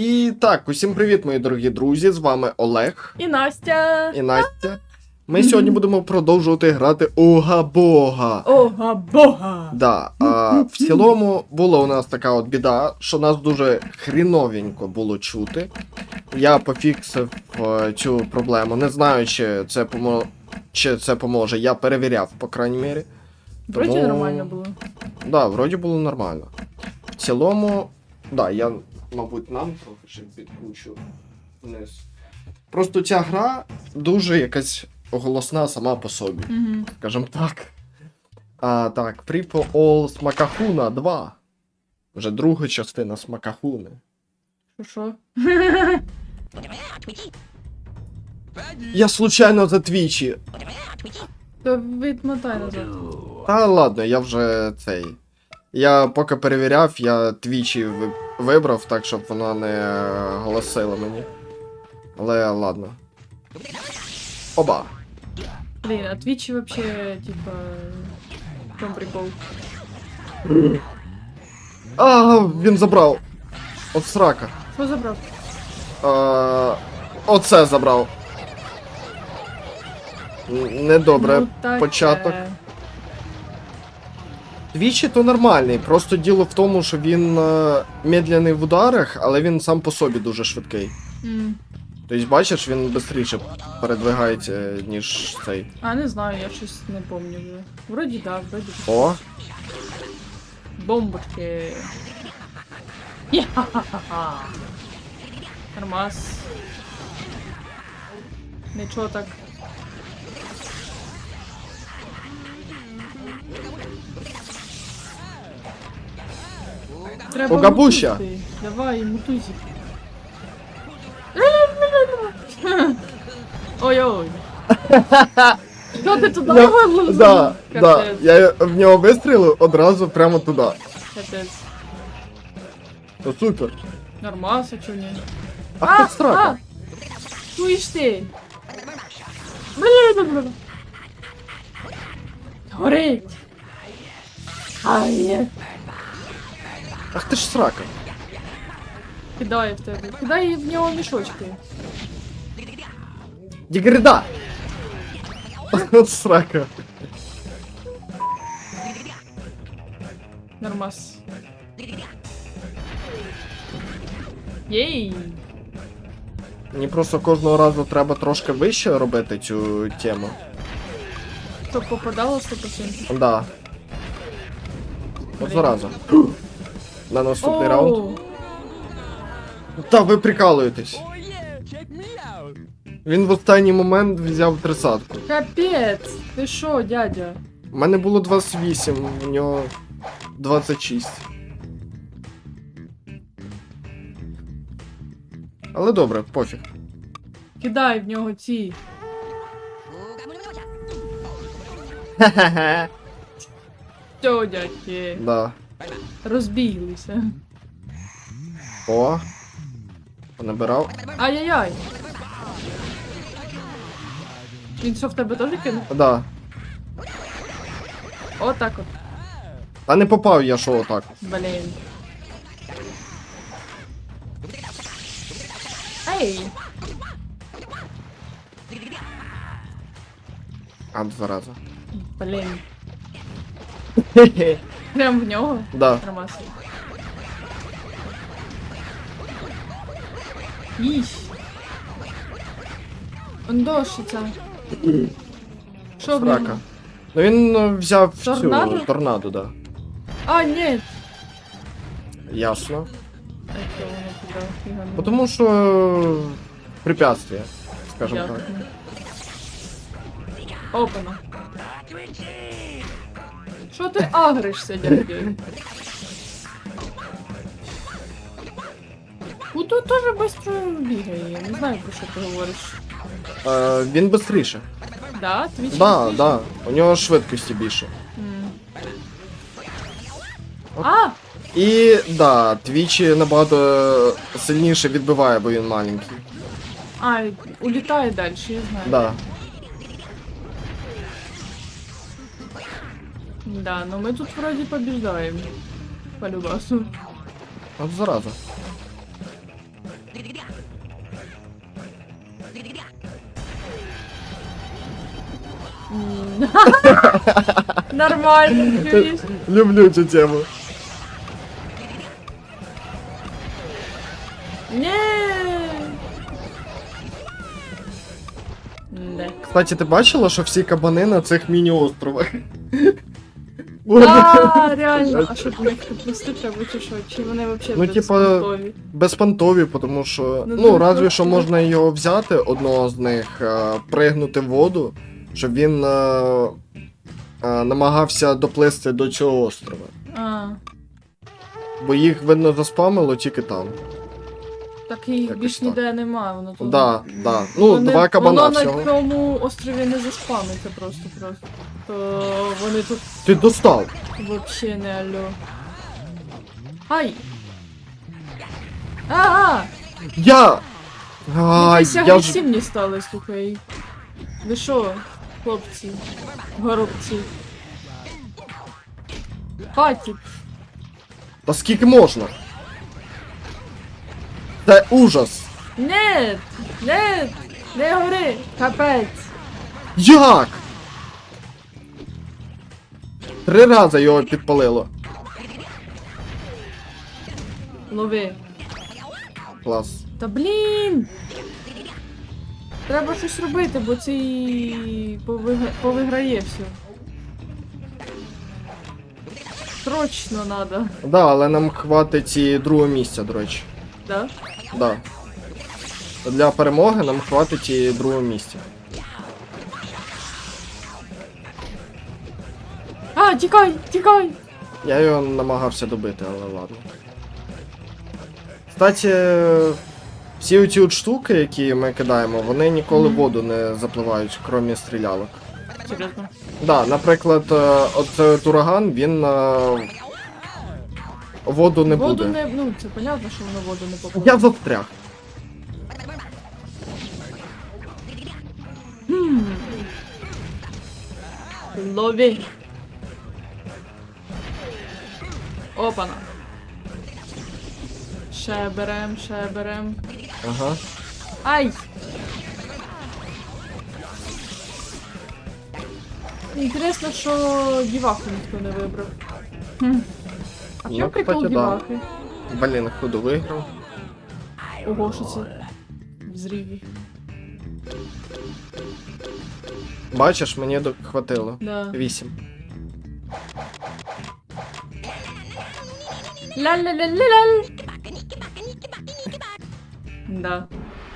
І так, усім привіт, мої дорогі друзі! З вами Олег І Настя. і Настя. Ми сьогодні будемо продовжувати грати Ога Бога. Ога бога. Да, а, в цілому була у нас така от біда, що нас дуже хріновенько було чути. Я пофіксив е, цю проблему. Не знаю, чи це помо... чи це поможе. Я перевіряв, по крайній мірі. Вроді Тому- нормально було. Да, вроді було нормально. В цілому, да, я, мабуть, нам трохи ще підкручу вниз. Просто ця гра дуже якась голосна сама по собі, Угу. скажімо так. А, так, Free All Смакахуна 2. Вже друга частина Смакахуни. Що що? Я случайно за твічі. То відмотай назад. Та ладно, я вже цей. Я поки перевіряв, я твічі вибрав, так щоб вона не е, голосила мені. Але ладно. Оба. Блін, а твічі вообще, типа. В чому прикол? А, він забрав. От срака. Що забрав? А, оце забрав. Недобре. Ну, початок. Твічі то нормальний, просто діло в тому, що він е, медленний в ударах, але він сам по собі дуже швидкий. М. Тобто, бачиш, він швидше передвигається, ніж цей. А не знаю, я щось не помню вже. Вроді да, вроді. О, Бомбочки. Нормас. Нічого так. Треба Огабуща. мутузити. Давай, мутузик. Ой-ой. Що ти туди Я- його да, да. Капець. Я в нього вистрілив одразу прямо туди. Капець. То супер. Нормас, а чого ні? А, тут страка. Чуєш ти? Бля-бля-бля-бля. Горить. Ай, Ах ти ж срака. кидає в тебе. Кидай в нього мішочки. Дігрида! От срака. Нормас. Єй. Мені просто кожного разу треба трошки вище робити цю тему. Щоб попадало 100%. Да. От Блін. зараза. На наступний Оу. раунд. Та ви прикалуєтесь. Він в останній момент взяв тридцятку. Капець. Ти що, дядя? У мене було 28, у нього 26. Але добре, пофіг. Кидай в нього ці. Що, дядьки? Да. Розбіглися. О. Понабирав. Ай-яй-яй. Він що в тебе теж кинув? Да. Отак от. Та не попав я що отак. Блін. Ей! А, зараза. Блін. Прям в нього? Да. Нормас. Їй. Он дощиться. Що в Срака. нього? Ну він е, взяв Торнадо? цю торнадо, да. А, ні. Ясно. А що воно туди фігануло? Бо Тому що е, препятствие, скажімо так. Ясно. Опана. Що ти агришся, дядя? Ну тут теж швидко бігає, я не знаю про що ти говориш. Е, він швидше. Да, твіч? Да, да. У нього швидкості більше. А! І да, твічі набагато сильніше відбиває, бо він маленький. А, улітає далі, я знаю. Да. Да, но мы тут вроде побеждаем. По любасу. От зараза. М. Нормально, чуєш? Люблю цю тему. Ні. Не. Кстати, ти бачила, що всі кабани на цих міні-островах? А, реально. А що до них тут плести треба чи що? Чи вони взагалі Ну, типа, безпонтові? Безпонтові, тому що. Ну, Ну, разві що можна його взяти, одного з них, е, пригнути в воду, щоб він е, е, намагався доплисти до цього острова. А, Бо їх, видно, заспамило тільки там. Так і Якось більш так. ніде немає, воно тут. Да, да. Ну, Вони- два кабана воно всього. на цьому острові не заспавниться просто просто. То вони тут Ти достав. вообще не алло. Ай! А, Я! Ай, якісь я ж... агресивні стали, слухай. Ви що, хлопці, горобці? Хватить. Та скільки можна? Це ужас. Нет! Нет! Не гори! Капець! Як? Три рази його підпалило. Лови. Клас. Та блін! Треба щось робити, бо цей повиг- повиграє все. Срочно надо, Да, але нам хватить і другого місця, до речі. да? Да. Для перемоги нам хватить і другого місця. А, тікай, тікай! Я його намагався добити, але ладно. Кстати, всі оці от штуки, які ми кидаємо, вони ніколи в воду не запливають, крім стрілялок. Серйозно. Да, наприклад, е, от ураган, він е, воду не воду буде. не. Ну, це понятно, що воно воду не попаде. Я застряг. Лови. Опана. Ще берем, ще берем. Ага. Ай! Інтересно, що діваху ніхто не вибрав. Хм. А в Ну, чому прикол кстати, да. дівахи? Блін, ходу виграв. Ого, що це? В зріві. Бачиш, мені до- хватило. Да. Вісім. Ля-ля-ля-ля-ля. Да.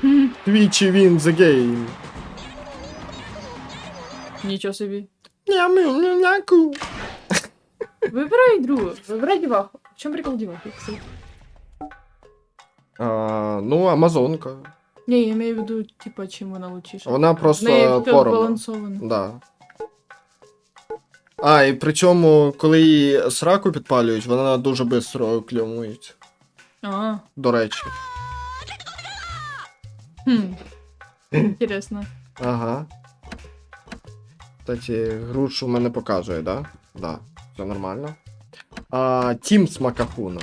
Хм. Твічі він the game. Нічого собі. Няму-няку. Вибирай другу. Вибирай діваху. В чому прикол дівахи? кстати? А, ну, Амазонка. Ні, я маю в виду, типа, чим вона лучіша. Вона просто все Да. А, і причому, коли її сраку підпалюють, вона дуже швидко клюмується. А, До речі. хм. Інтересно. Ага. Кстати, грушу мене показує, да? Да, все нормально. А, Тім з Макахуна.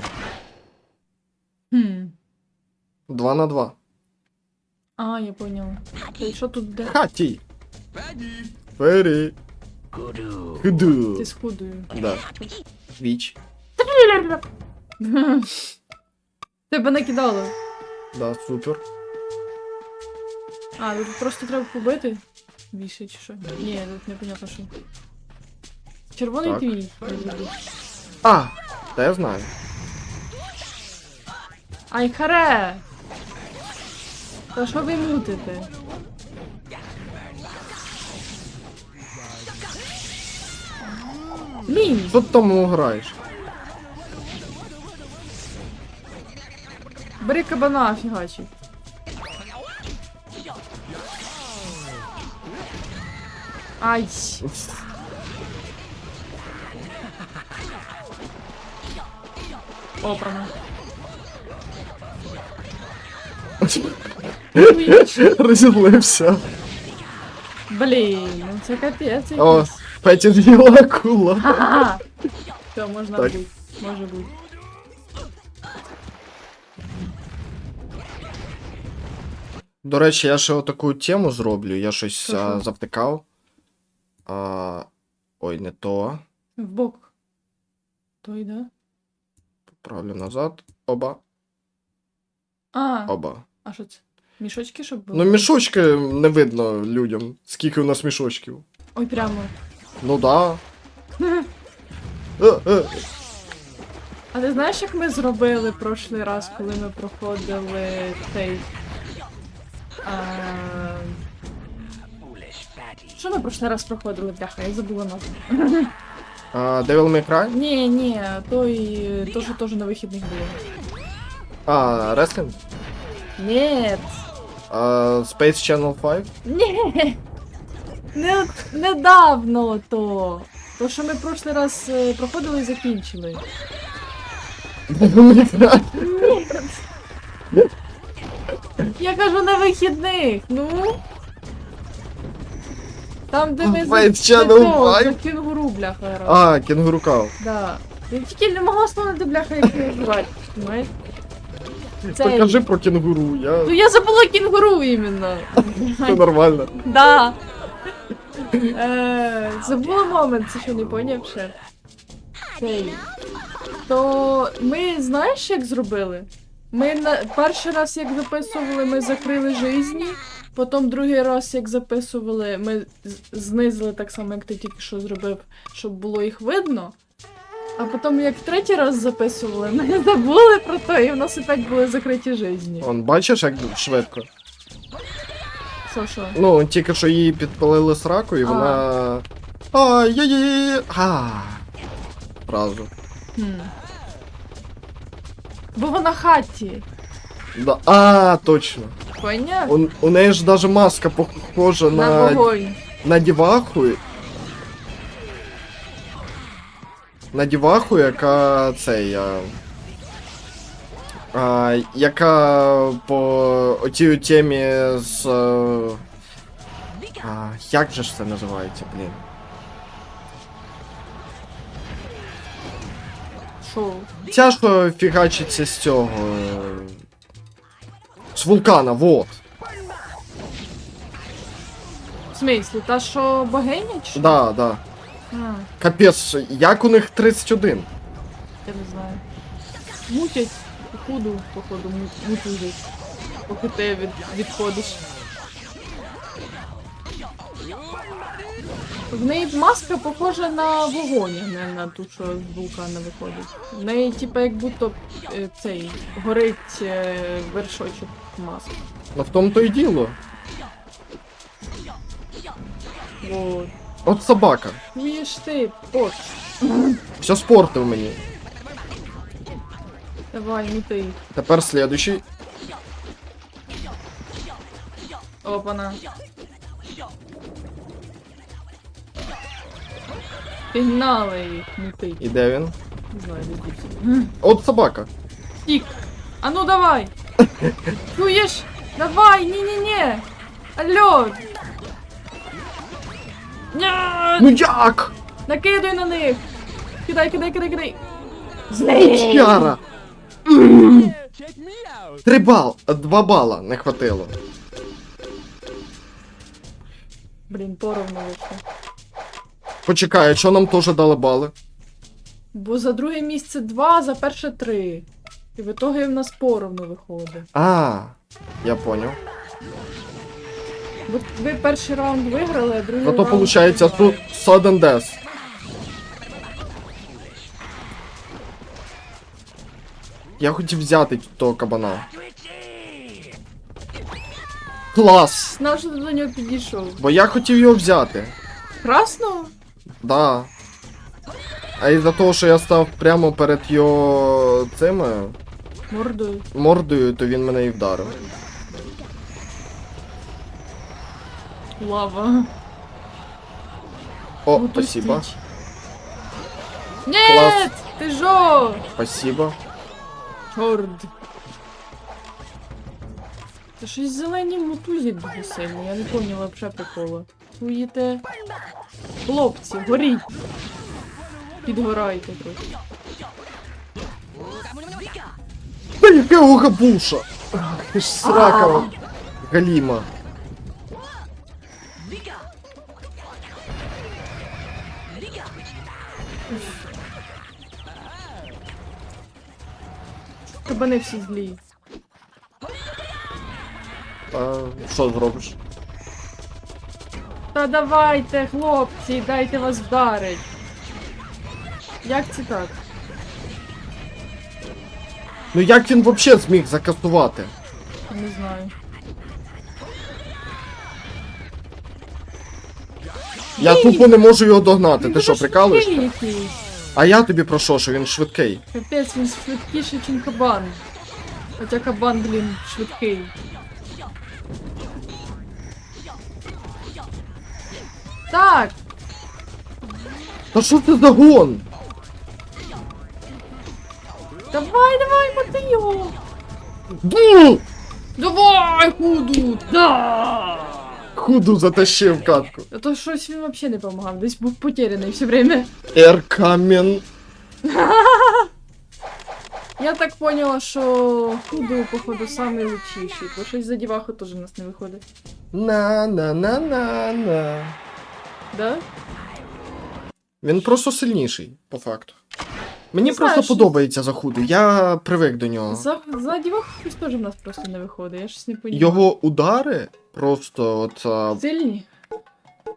Хм. 2 на 2. А, я поняла. Та й що тут де? Хаті. Фері. Худу. Ти з худою. Да. Віч. Тебе накидало. Да, супер. А, тут просто треба побити. Більше чи що? Ні, тут непонятно що. Червоний Так. твій. А! Та я знаю. Ай, харе! Та що ви мутите? Що ти там граєш? Бери кабана, фігачі. Ай! Опана. Твіч. Розізлився. Блін, ну це капець О, якийсь. Петя з'їла акула. Ха-ха! Все, можна Так. бути. Може бути. До речі, я ще таку тему зроблю, я щось Що, а, що? завтикав. А, ой, не то. Вбок. Той, да? Поправлю назад. Оба. А, Оба. а що це? Мішочки, щоб були? Ну, мішочки не видно людям. Скільки у нас мішочків. Ой, прямо. Ну да. Е, е. А ти знаєш, як ми зробили прошлий раз, коли ми проходили цей. А... Що ми прошлий раз проходили, бляха, я забула назву. А, Devil May Cry? Ні, ні, той, то, що теж на вихідних було. А, Wrestling? Ні, А, Space Channel 5? ні. Не, недавно то. То, що ми прошлий раз е, проходили і закінчили. Devil May Cry? Я кажу на вихідних, ну. Там, де ми за, Channel за цього, 5? за кінгуру, бляха, грали. А, Кенгуру Кау. Да. Я тільки не могла вспомнити, бляха, як його звати, знаєш? Цей. Покажи про кенгуру, я... Ну я забула кінгуру іменно. Все нормально. Да. Е, забула момент, це що не поняв ще. Цей. То ми знаєш, як зробили? Ми на перший раз, як записували, ми закрили жизні. Потім другий раз, як записували, ми знизили так само, як ти тільки що зробив, щоб було їх видно. А потім, як третій раз записували, ми забули про те, і в нас опять були закриті жизні. Он, бачиш, як швидко? Що що? Ну, тільки що її підпалили сраку, і А. вона. Ай-яй-яй. А. Фразу. Хм. Бо вона хаті. Да. А, точно. Поняв? У, у неї ж даже маска похожа На на, вогонь. на діваху. На діваху, яка цей. А, а, яка по отій темі з. е, А, як же ж це називається, блін? Шо? Що фігачиться з цього. З вулкана, вот. В смислі, та що богиня чи? що? Да, да. А, Капець, як у них 31? я не знаю. Мутять, походу, походу, му- мутують. Поки ти від, відходиш. В неї маска похожа на вогонь, а не на ту, що з вулкана виходить. В неї, типа, як будто е, цей горить е, вершочок маски. Ну в тому то й діло. Вот. От собака. Віж ти, поч. Все спортив мені. Давай, не ти. Тепер слідуючий. Опана. Пігнали їх, не ти. І де він? Не знаю, де дівся. От собака. Тік. А ну давай. Чуєш? Давай, ні-ні-ні. Алло. Ня! Ну як? Накидуй на них. Кидай, кидай, кидай, кидай. Яра! Три бал, два бала не хватило. Блін, поровну вийшло. Почекай, а що нам теж дали бали? Бо за друге місце два, а за перше три. І в ітогі в нас поровну виходить. А, я понял. Бо ви перший раунд виграли, а другий Зато раунд... получається тут sudden death. Я хотів взяти того кабана. Клас! Знав, що ти до нього підійшов. Бо я хотів його взяти. Красного? Да. А із-за того, що я став прямо перед його цими Мордою. мордою, то він мене і вдарив. Лава. О, Готуй спасибо. стіч. Нет! Ти жо! Спасибо. Чорт. Та щось зелені мотузять дуже сильно, я не поняла взагалі прикола. Чуєте? Хлопці, горіть! Підгорайте трохи. Та яке огабуша! Ти ж срака. Галіма. Кабани всі злі. А, що зробиш? Та давайте, хлопці, дайте вас вдарить. Як це так? Ну як він взагалі зміг закастувати? Не знаю. Я Ні. тупо не можу його догнати. Він Ти що, дуже прикалуєшся? А я тобі про що, що він швидкий? Капець, він швидкіший, ніж кабан. Хоча кабан, блін, швидкий. Так, Та що це за гон? Давай, давай, його. Бу! Давай, худу! Да! Худу затащив катку. А то щось він взагалі не допомагав, десь був потеряний все время. Еркамен. Я так поняла, що худу, походу, самий лучший, бо щось за діваху теж у нас не виходить. На-на-на-на-на. Да? Він просто сильніший, по факту. Мені Не просто знаю, подобається за худу, я привик до нього. За, за діваху щось теж в нас просто не виходить, я щось не поняла. Його удари просто от а, Сильні?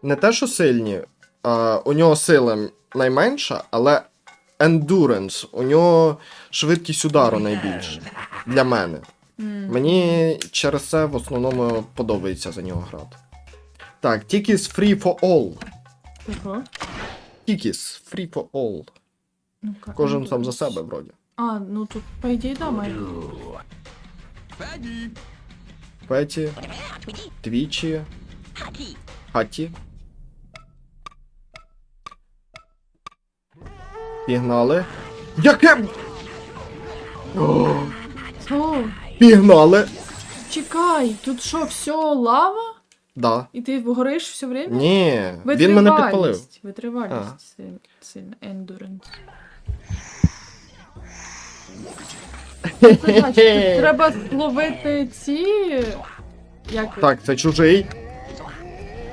не те, що сильні, а, у нього сила найменша, але endurance, у нього швидкість удару найбільша. Для мене. М. Мені через це в основному подобається за нього грати. Так, Tiki free for all. Ого. Tiki free for all. Ну-ка, Кожен ну, сам за себе, вроді. А, ну тут, по ідеї, да, має. Петі, Твічі, Хаті. Пігнали. Яке? О, О, Пігнали. чекай, тут що, все лава? Да. І ти гориш все время? Ні, він мене підпалив. Витривалість. Витривалість. Сильно. Сильно. Endurance. Значить, треба ловити ці. Як Так, це чужий.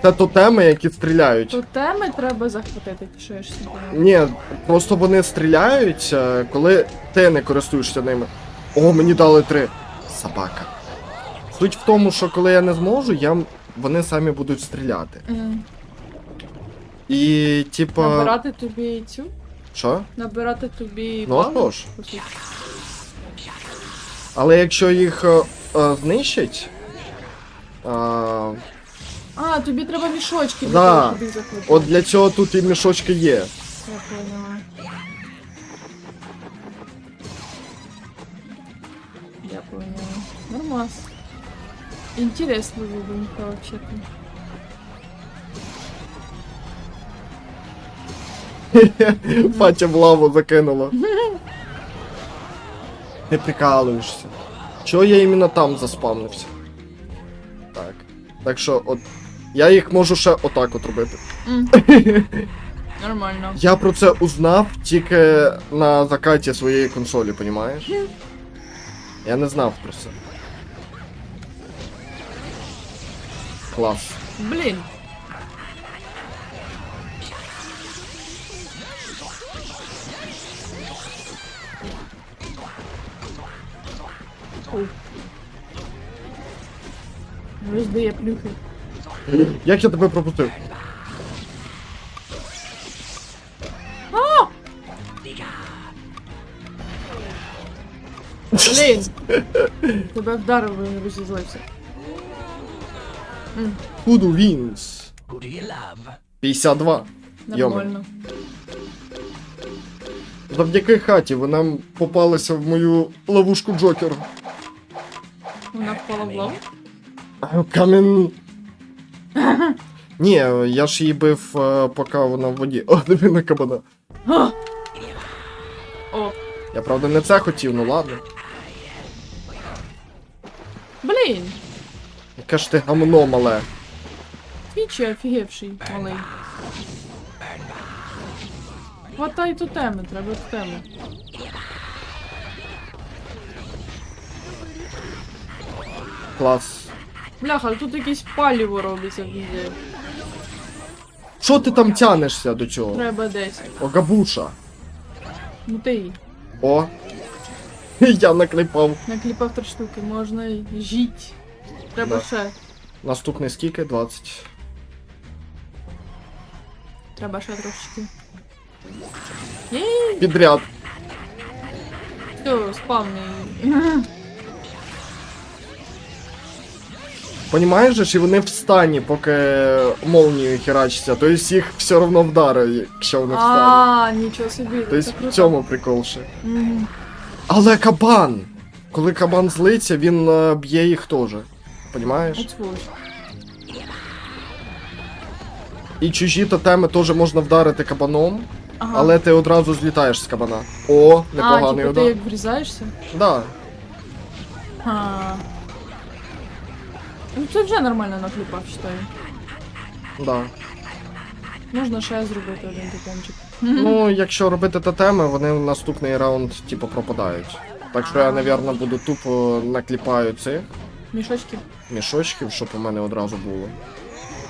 Це тотеми, які стріляють. тотеми треба захватити, чи що я ж поняла. Ні, просто вони стріляють, е, коли ти не користуєшся ними. О, мені дали три. Собака. Суть в тому, що коли я не зможу, я... вони самі будуть стріляти. М, І, типа. Набирати тобі цю? Що? Набирати тобі. Ну а бали, ж. Але якщо їх е, е, знищать. Е, А, тобі треба мішочки для Да. того, щоб їх захватити. от для цього тут і мішочки є. Я поняла. Я поняла. Нормас. Интересно глубинка вообще-то. Патя в лаву закинула. Ти прикалуєшся. Чого я іменно там заспавнився? Так. Так що, от. Я їх можу ще отак от робити. Нормально. Я про це узнав тільки на закаті своєї консолі, понімаєш? Я не знав про це. Клас. Блин. Ой. Роздає плюхи. Як я тебе пропустив? Блін! Тебе вдарив, він розізлився. М, Худу Вінс. Who do you love? 52. Нормально. Завдяки хаті вона м- попалася в мою ловушку Джокера. Вона впала в лаву. Камін. Ні, я ж її бив, е, поки вона в воді. О, диви на кабана. О, Я правда не це хотів, ну ладно. блін! Яке ж ти гамно мале. Твічі офігевший малий. Хватай тотеми, треба тотеми. Клас. Бляха, тут якесь паліво робиться везде. Що ти там тянешся до цього? Треба 10. О, габуша. Ну ти О. Я наклепав. накліпав три штуки, можна й жить. Треба Да. ще. Наступний скільки? 20. Треба ще трошечки. Єй, Підряд. все, спавний. Понімаєш, же, чи вони в стані, поки молнію херачиться, то есть їх все одно вдарить, якщо вони в стані. А, нічого собі. Тобто це в цьому прикол ще. Мгм. Але кабан! Коли кабан злиться, він е, б'є їх теж. Понімаєш? От сволоч. І чужі тотеми теж можна вдарити кабаном, Ага. але ти одразу злітаєш з кабана. О, а, непоганий типу, ти удар. як врізаєшся? Да. А. Ну це вже нормально накліпав, вважаю. Да. Можна ще зробити один тотемчик. Ну, якщо робити тотеми, вони в наступний раунд, типу, пропадають. Так що я, напевно, буду тупо накліпаю цих Мішочки. мішочків, щоб у мене одразу було.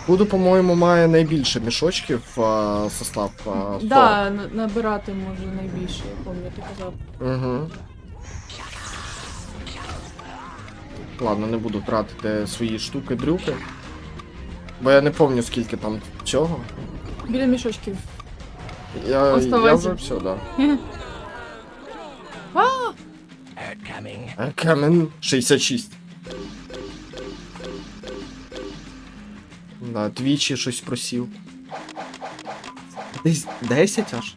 Буду, по-моєму, має найбільше мішочків а, состав. А, 40. Да, на- набирати може найбільше, я пам'ятаю, ти казав. Угу. Ладно, не буду тратити свої штуки-дрюки. Бо я не пам'ятаю, скільки там цього. Біля мішочків. Я, я Оставайся. вже все, да. А, Камен 66. Да, двічі щось просів. Десь 10 аж.